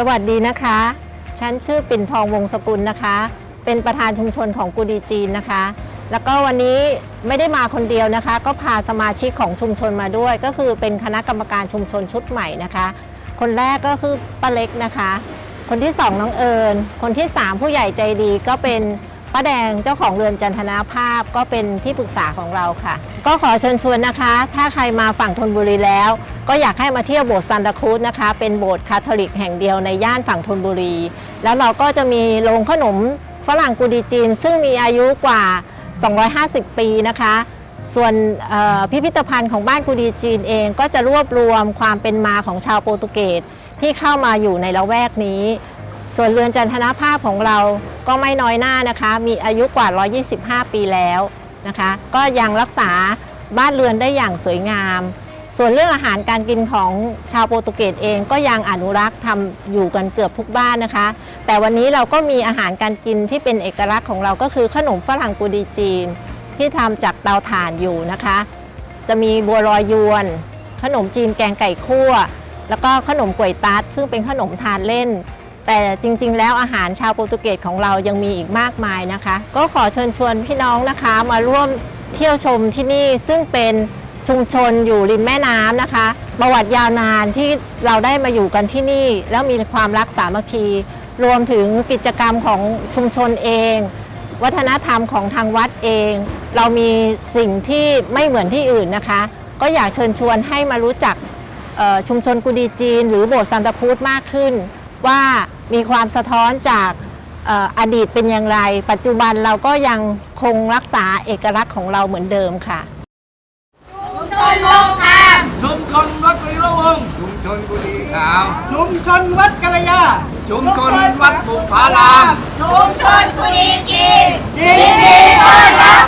สวัสดีนะคะ ฉันชื่อปิ่นทองวงศกุลนะคะ เป็นประธานชุมชนของกูดีจีนนะคะ แล้วก็วันนี้ไม่ได้มาคนเดียวนะคะ ก็พาสมาชิกของชุมชนมาด้วย ก็คือเป็นคณะกรรมการชุมชนชุดใหม่นะคะ คนแรกก็คือป้าเล็กนะคะ คนที่สองน้องเอิญคนที่สามผู้ใหญ่ใจดีก็เป็นป้าแดงเจ้าของเรือนจันทนาภาพก็เป็นที่ปรึกษาของเราค่ะ ก็ขอเชิญชวนนะคะ ถ้าใครมาฝั่งธนบุรีแล้ว ก็อยากให้มาเที่ยวโบสถ์ซันตาครูซนะคะ เป็นโบสถ์คาทอลิกแห่งเดียวในย่านฝั่งธนบุรี แล้วเราก็จะมีโรงขนมฝรั่งกูดีจีน ซึ่งมีอายุกว่า 250 ปีนะคะ ส่วนพิพิธภัณฑ์ของบ้านกูดีจีนเองก็จะรวบรวมความเป็นมาของชาวโปรตุเกสที่เข้ามาอยู่ในละแวกนี้ ส่วนเรือนจันทนาภาพของเราก็ไม่น้อยหน้านะคะ มีอายุกว่า 125 ปีแล้วนะคะ ก็ยังรักษาบ้านเรือนได้อย่างสวยงาม ส่วนเรื่องอาหารการกินของชาวโปรตุเกสเองก็ยังอนุรักษ์ทำอยู่กันเกือบทุกบ้านนะคะ แต่วันนี้เราก็มีอาหารการกินที่เป็นเอกลักษณ์ของเราก็คือขนมฝรั่งกูดีจีน ที่ทำจากเตาถ่านอยู่นะคะ จะมีบัวลอยยวน ขนมจีนแกงไก่คั่ว แล้วก็ขนมก๋วยตั๊ดซึ่งเป็นขนมทานเล่น แต่จริงๆ แล้วอาหารชาวโปรตุเกสของเรายังมีอีกมากมายนะคะ ก็ขอเชิญชวนพี่น้องนะคะมาร่วมเที่ยวชมที่นี่ซึ่งเป็น ชุมชนอยู่ริมแม่น้ำนะคะ ประวัติยาวนานที่เราได้มาอยู่กันที่นี่ แล้วมีความรักสามัคคี รวมถึงกิจกรรมของชุมชนเอง วัฒนธรรมของทางวัดเอง เรามีสิ่งที่ไม่เหมือนที่อื่นนะคะ ก็อยากเชิญชวนให้มารู้จักชุมชนกุดีจีน หรือโบสถ์ซันตาครูซมากขึ้น ว่ามีความสะท้อนจากอ่ออดีตเป็นอย่างไร ปัจจุบันเราก็ยังคงรักษาเอกลักษณ์ของเราเหมือนเดิมค่ะ ชุมชนลงทางชุมชนวัดปริโลวงศ์ชุมชนกุดีขาว ชุมชนวัดกัลยา ชุมชนวัดบุพาราม ชุมชนกุดีจีนยินดีต้อนรับสู่ย่านกดีจีน